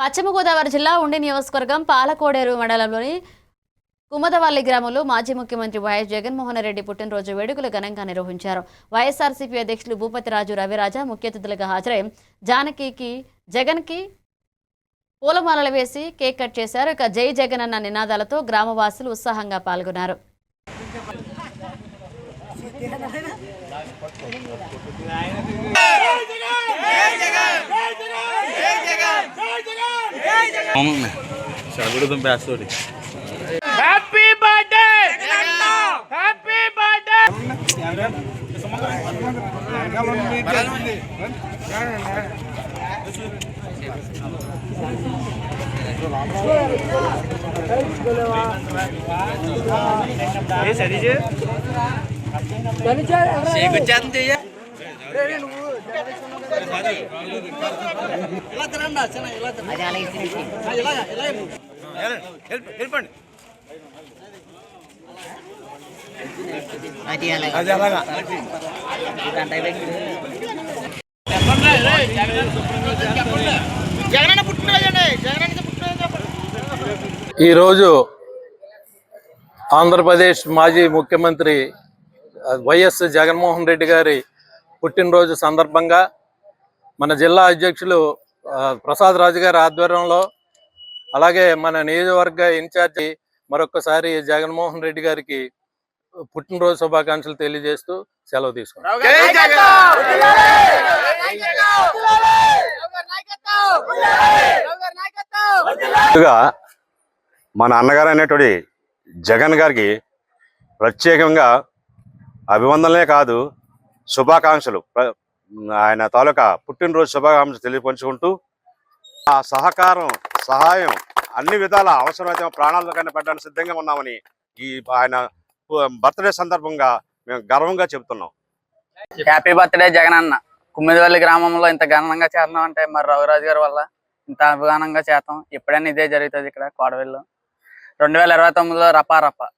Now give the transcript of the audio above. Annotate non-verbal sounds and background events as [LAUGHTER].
పశ్చిమ గోదావరి జిల్లా ఉండి నియోజకవర్గం పాలకోడేరు మండలంలోని కుమదవల్లి గ్రామంలో మాజీ ముఖ్యమంత్రి వైఎస్ జగన్మోహన్ రెడ్డి పుట్టినరోజు వేడుకలు ఘనంగా నిర్వహించారు. వైఎస్ఆర్సీపీ అధ్యక్షులు భూపతిరాజు రవిరాజా ముఖ్య అతిథులుగా హాజరై జానకికి జగన్కి పూలమాలలు వేసి కేక్ కట్ చేశారు. ఇక జై జగన్ అన్న నినాదాలతో గ్రామవాసులు ఉత్సాహంగా పాల్గొన్నారు. [LAUGHS] [LAUGHS] చదువుడు దుంపేస్తుంది హ్యాపీ బర్త్డే హ్యాపీ బర్త్డే వెళ్ళిపోండి అది అలాగా ఈరోజు ఆంధ్రప్రదేశ్ మాజీ ముఖ్యమంత్రి వైఎస్ జగన్మోహన్ రెడ్డి గారి పుట్టినరోజు సందర్భంగా మన జిల్లా అధ్యక్షులు ప్రసాద్ రాజు గారి ఆధ్వర్యంలో అలాగే మన నియోజకవర్గ ఇన్ఛార్జి మరొకసారి జగన్మోహన్ రెడ్డి గారికి పుట్టినరోజు శుభాకాంక్షలు తెలియజేస్తూ సెలవు తీసుకున్నాం జై ముందుగా మన అన్నగారు అనేటువంటి జగన్ గారికి ప్రత్యేకంగా అభివందనలే కాదు శుభాకాంక్షలు. ప్ర- ఆయన తాలూకా పుట్టినరోజు శుభాకాంక్షలు తెలియపంచుకుంటూ ఆ సహకారం సహాయం అన్ని విధాల అవసరమైతే ప్రాణాలతో కన్నా పెట్టడానికి సిద్ధంగా ఉన్నామని ఈ ఆయన బర్త్డే సందర్భంగా మేము గర్వంగా చెబుతున్నాం. హ్యాపీ బర్త్డే జగన్ అన్న కుమ్మిదివల్లి గ్రామంలో ఇంత ఘనంగా చేస్తున్నాం అంటే మరి రఘురాజు గారి వల్ల ఇంత అభిమానంగా చేస్తాం. ఎప్పుడైనా ఇదే జరుగుతుంది ఇక్కడ కోడవెల్లో రెండు వేల ఇరవై తొమ్మిదిలో రపారప